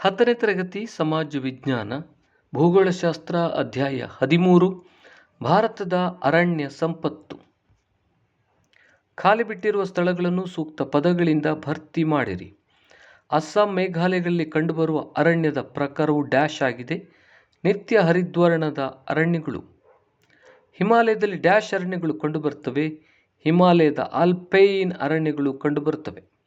ಹತ್ತನೇ ತರಗತಿ ಸಮಾಜ ವಿಜ್ಞಾನ, ಭೂಗೋಳಶಾಸ್ತ್ರ ಅಧ್ಯಾಯ ಹದಿಮೂರು, ಭಾರತದ ಅರಣ್ಯ ಸಂಪತ್ತು. ಖಾಲಿ ಬಿಟ್ಟಿರುವ ಸ್ಥಳಗಳನ್ನು ಸೂಕ್ತ ಪದಗಳಿಂದ ಭರ್ತಿ ಮಾಡಿರಿ. ಅಸ್ಸಾಂ ಮೇಘಾಲಯಗಳಲ್ಲಿ ಕಂಡುಬರುವ ಅರಣ್ಯದ ಪ್ರಕಾರವು ಡ್ಯಾಶ್ ಆಗಿದೆ. ನಿತ್ಯ ಹರಿದ್ವರ್ಣದ ಅರಣ್ಯಗಳು. ಹಿಮಾಲಯದಲ್ಲಿ ಡ್ಯಾಶ್ ಅರಣ್ಯಗಳು ಕಂಡುಬರುತ್ತವೆ ಹಿಮಾಲಯದ ಆಲ್ಪೈನ್ ಅರಣ್ಯಗಳು ಕಂಡುಬರುತ್ತವೆ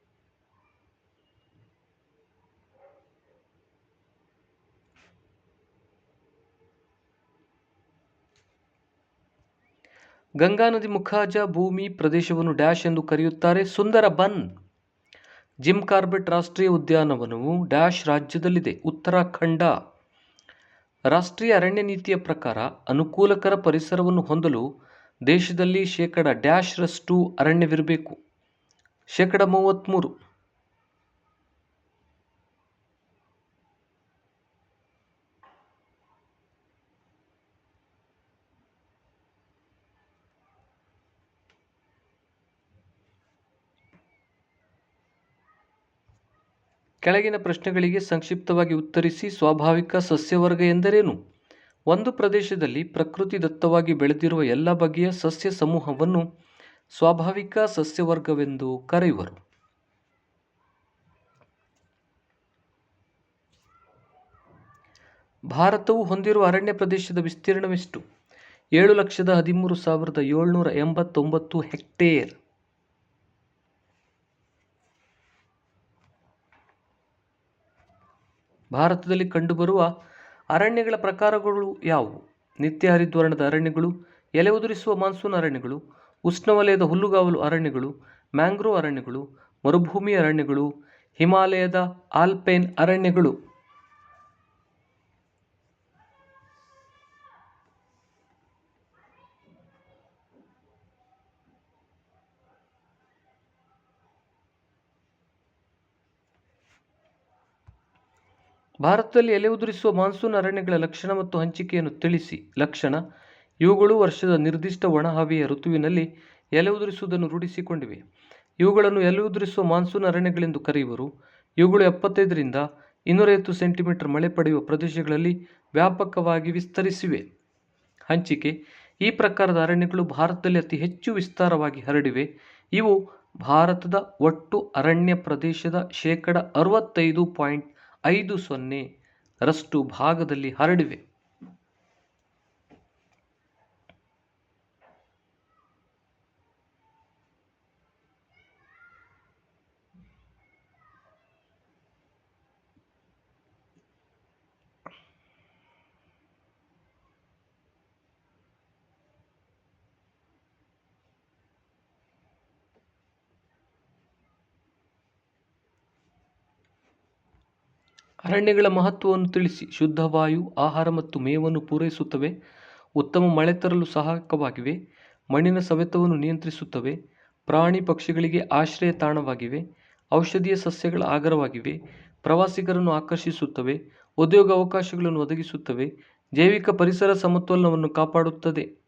ಗಂಗಾ ನದಿ ಮುಖಾಜ ಭೂಮಿ ಪ್ರದೇಶವನ್ನು ಡ್ಯಾಶ್ ಎಂದು ಕರೆಯುತ್ತಾರೆ ಸುಂದರ ಬನ್. ಜಿಮ್ ಕಾರ್ಬೆಟ್ ರಾಷ್ಟ್ರೀಯ ಉದ್ಯಾನವನವು ಡ್ಯಾಶ್ ರಾಜ್ಯದಲ್ಲಿದೆ. ಉತ್ತರಾಖಂಡ. ರಾಷ್ಟ್ರೀಯ ಅರಣ್ಯ ನೀತಿಯ ಪ್ರಕಾರ ಅನುಕೂಲಕರ ಪರಿಸರವನ್ನು ಹೊಂದಲು ದೇಶದಲ್ಲಿ ಶೇಕಡ ಡ್ಯಾಶ್ರಷ್ಟು ಅರಣ್ಯವಿರಬೇಕು. ಶೇಕಡ ಮೂವತ್ತ್ಮೂರು ಕೆಳಗಿನ ಪ್ರಶ್ನೆಗಳಿಗೆ ಸಂಕ್ಷಿಪ್ತವಾಗಿ ಉತ್ತರಿಸಿ ಸ್ವಾಭಾವಿಕ ಸಸ್ಯವರ್ಗ ಎಂದರೇನು? ಒಂದು ಪ್ರದೇಶದಲ್ಲಿ ಪ್ರಕೃತಿ ದತ್ತವಾಗಿ ಬೆಳೆದಿರುವ ಎಲ್ಲ ಬಗೆಯ ಸಸ್ಯ ಸಮೂಹವನ್ನು ಸ್ವಾಭಾವಿಕ ಸಸ್ಯವರ್ಗವೆಂದು ಕರೆಯುವರು. ಭಾರತವು ಹೊಂದಿರುವ ಅರಣ್ಯ ಪ್ರದೇಶದ ವಿಸ್ತೀರ್ಣವೆಷ್ಟು? ಏಳು ಲಕ್ಷದ ಹದಿಮೂರು ಸಾವಿರದ ಏಳ್ನೂರ ಎಂಬತ್ತೊಂಬತ್ತು ಹೆಕ್ಟೇರ್. ಭಾರತದಲ್ಲಿ ಕಂಡುಬರುವ ಅರಣ್ಯಗಳ ಪ್ರಕಾರಗಳು ಯಾವುವು? ನಿತ್ಯ ಹರಿದ್ವರ್ಣದ ಅರಣ್ಯಗಳು, ಎಲೆ ಉದುರಿಸುವ ಮಾನ್ಸೂನ್ ಅರಣ್ಯಗಳು ಉಷ್ಣವಲಯದ ಹುಲ್ಲುಗಾವಲು ಅರಣ್ಯಗಳು, ಮ್ಯಾಂಗ್ರೋವ್ ಅರಣ್ಯಗಳು, ಮರುಭೂಮಿ ಅರಣ್ಯಗಳು, ಹಿಮಾಲಯದ ಆಲ್ಪೈನ್ ಅರಣ್ಯಗಳು. ಭಾರತದಲ್ಲಿ ಎಲೆ ಉದುರಿಸುವ ಮಾನ್ಸೂನ್ ಅರಣ್ಯಗಳ ಲಕ್ಷಣ ಮತ್ತು ಹಂಚಿಕೆಯನ್ನು ತಿಳಿಸಿ. ಲಕ್ಷಣ, ಇವುಗಳು ವರ್ಷದ ನಿರ್ದಿಷ್ಟ ಒಣಹವೆಯ ಋತುವಿನಲ್ಲಿ ಎಲೆ ಉದುರಿಸುವುದನ್ನು ರೂಢಿಸಿಕೊಂಡಿವೆ. ಇವುಗಳನ್ನು ಎಲೆ ಉದುರಿಸುವ ಮಾನ್ಸೂನ್ ಅರಣ್ಯಗಳೆಂದು ಕರೆಯುವರು. ಇವುಗಳು ಎಪ್ಪತ್ತೈದರಿಂದ ಇನ್ನೂರೈವತ್ತು ಸೆಂಟಿಮೀಟರ್ ಮಳೆ ಪಡೆಯುವ ಪ್ರದೇಶಗಳಲ್ಲಿ ವ್ಯಾಪಕವಾಗಿ ವಿಸ್ತರಿಸಿವೆ. ಹಂಚಿಕೆ, ಈ ಪ್ರಕಾರದ ಅರಣ್ಯಗಳು ಭಾರತದಲ್ಲಿ ಅತಿ ಹೆಚ್ಚು ವಿಸ್ತಾರವಾಗಿ ಹರಡಿವೆ. ಇವು ಭಾರತದ ಒಟ್ಟು ಅರಣ್ಯ ಪ್ರದೇಶದ ಶೇಕಡ ಅರವತ್ತೈದು ಪಾಯಿಂಟ್ ಐದು ಸೊನ್ನೆ ರಷ್ಟು ಭಾಗದಲ್ಲಿ ಹರಡಿವೆ. ಅರಣ್ಯಗಳ ಮಹತ್ವವನ್ನು ತಿಳಿಸಿ ಶುದ್ಧ ವಾಯು, ಆಹಾರ ಮತ್ತು ಮೇವನ್ನು ಪೂರೈಸುತ್ತವೆ. ಉತ್ತಮ ಮಳೆ ತರಲು ಸಹಾಯಕವಾಗಿವೆ. ಮಣ್ಣಿನ ಸವೆತವನ್ನು ನಿಯಂತ್ರಿಸುತ್ತವೆ. ಪ್ರಾಣಿ ಪಕ್ಷಿಗಳಿಗೆ ಆಶ್ರಯ ತಾಣವಾಗಿವೆ. ಔಷಧೀಯ ಸಸ್ಯಗಳ ಆಗರವಾಗಿವೆ. ಪ್ರವಾಸಿಗರನ್ನು ಆಕರ್ಷಿಸುತ್ತವೆ. ಉದ್ಯೋಗ ಅವಕಾಶಗಳನ್ನು ಒದಗಿಸುತ್ತವೆ. ಜೈವಿಕ ಪರಿಸರ ಸಮತೋಲನವನ್ನು ಕಾಪಾಡುತ್ತದೆ.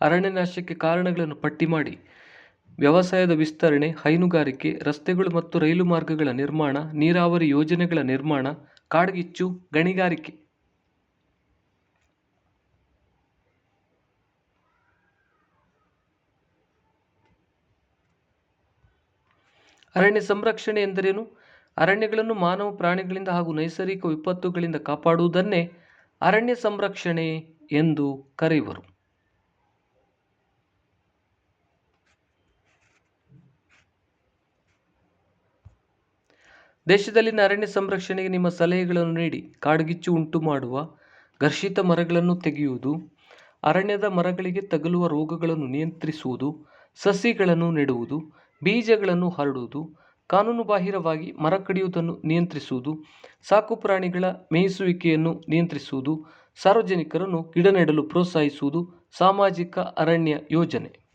ಅರಣ್ಯನಾಶಕ್ಕೆ ಕಾರಣಗಳನ್ನು ಪಟ್ಟಿ ಮಾಡಿ. ವ್ಯವಸಾಯದ ವಿಸ್ತರಣೆ, ಹೈನುಗಾರಿಕೆ, ರಸ್ತೆಗಳು ಮತ್ತು ರೈಲು ಮಾರ್ಗಗಳ ನಿರ್ಮಾಣ, ನೀರಾವರಿ ಯೋಜನೆಗಳ ನಿರ್ಮಾಣ, ಕಾಡ್ಗಿಚ್ಚು, ಗಣಿಗಾರಿಕೆ. ಅರಣ್ಯ ಸಂರಕ್ಷಣೆ ಎಂದರೇನು? ಅರಣ್ಯಗಳನ್ನು ಮಾನವ ಪ್ರಾಣಿಗಳಿಂದ ಹಾಗೂ ನೈಸರ್ಗಿಕ ವಿಪತ್ತುಗಳಿಂದ ಕಾಪಾಡುವುದನ್ನೇ ಅರಣ್ಯ ಸಂರಕ್ಷಣೆ ಎಂದು ಕರೆಯುವರು. ದೇಶದಲ್ಲಿನ ಅರಣ್ಯ ಸಂರಕ್ಷಣೆಗೆ ನಿಮ್ಮ ಸಲಹೆಗಳನ್ನು ನೀಡಿ ಕಾಡ್ಗಿಚ್ಚು ಉಂಟು ಮಾಡುವ ಘರ್ಷಿತ ಮರಗಳನ್ನು ತೆಗೆಯುವುದು, ಅರಣ್ಯದ ಮರಗಳಿಗೆ ತಗಲುವ ರೋಗಗಳನ್ನು ನಿಯಂತ್ರಿಸುವುದು, ಸಸಿಗಳನ್ನು ನೆಡುವುದು, ಬೀಜಗಳನ್ನು ಹರಡುವುದು, ಕಾನೂನುಬಾಹಿರವಾಗಿ ಮರ ಕಡಿಯುವುದನ್ನು ನಿಯಂತ್ರಿಸುವುದು ಸಾಕುಪ್ರಾಣಿಗಳ ಮೇಯಿಸುವಿಕೆಯನ್ನು ನಿಯಂತ್ರಿಸುವುದು, ಸಾರ್ವಜನಿಕರನ್ನು ಗಿಡ ನೆಡಲು ಪ್ರೋತ್ಸಾಹಿಸುವುದು, ಸಾಮಾಜಿಕ ಅರಣ್ಯ ಯೋಜನೆ.